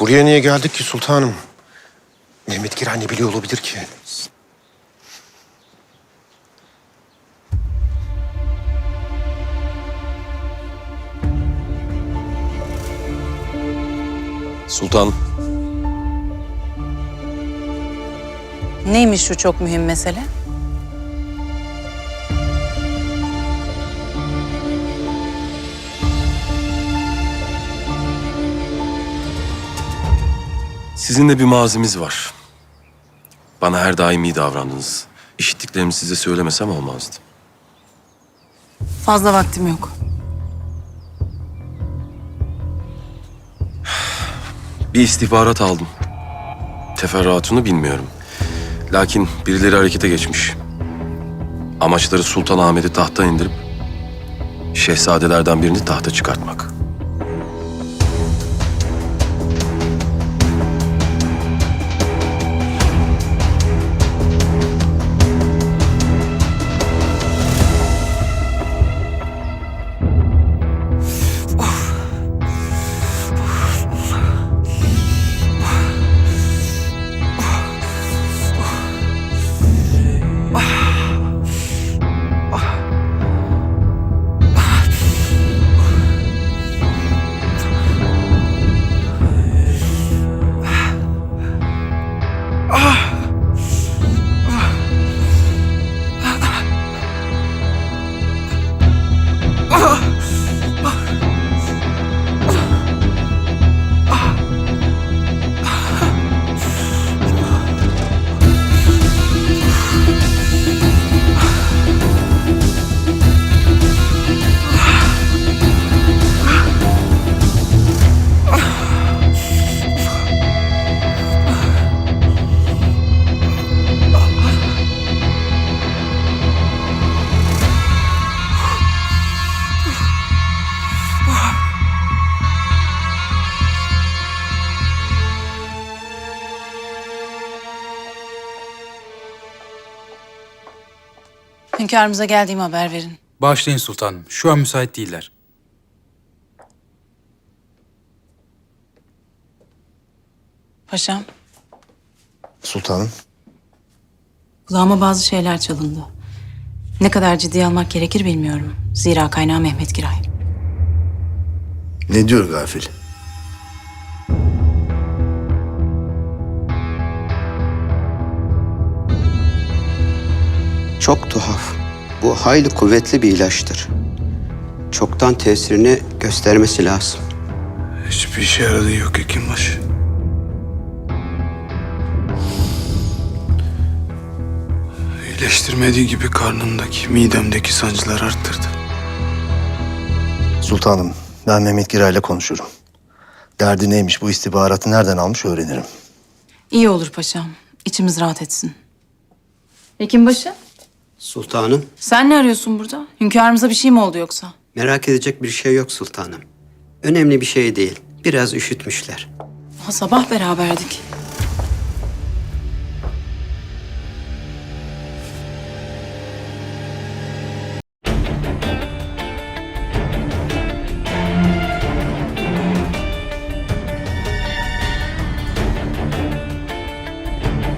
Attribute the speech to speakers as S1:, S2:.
S1: Buraya niye geldik ki sultanım? Mehmet Giray ne biliyor olabilir ki?
S2: Sultan,
S3: Neymiş şu çok mühim mesele?
S2: Sizinle bir mazimiz var. Bana her daim iyi davrandınız. İşittiklerimi size söylemesem olmazdı.
S3: Fazla vaktim yok.
S2: Bir istihbarat aldım. Teferruatını bilmiyorum. Lakin birileri harekete geçmiş. Amaçları Sultan Ahmet'i tahttan indirip şehzadelerden birini tahta çıkartmak. Ah!
S3: Hünkârımıza geldiğimi haber verin.
S4: Bağışlayın sultanım. Şu an müsait değiller.
S3: Paşam,
S1: Sultanım.
S3: kulağıma bazı şeyler çalındı. Ne kadar ciddiye almak gerekir bilmiyorum. Zira kaynağı Mehmet Giray.
S5: Ne diyor gafil?
S6: Çok tuhaf. Bu hayli kuvvetli bir ilaçtır. Çoktan tesirini göstermesi lazım.
S5: Hiçbir işe yaradığı yok Hekimbaşı. İyileştirmediği gibi karnımdaki, midemdeki sancılar arttırdı.
S7: Sultanım, ben Mehmet Giray'la konuşurum. Derdi neymiş, bu istihbaratı nereden almış öğrenirim.
S3: İyi olur paşam. İçimiz rahat etsin. Hekimbaşı,
S6: Sultanım,
S3: sen ne arıyorsun burada? Hünkârımıza bir şey mi oldu yoksa?
S6: merak edecek bir şey yok sultanım. Önemli bir şey değil. Biraz üşütmüşler.
S3: Daha sabah beraberdik.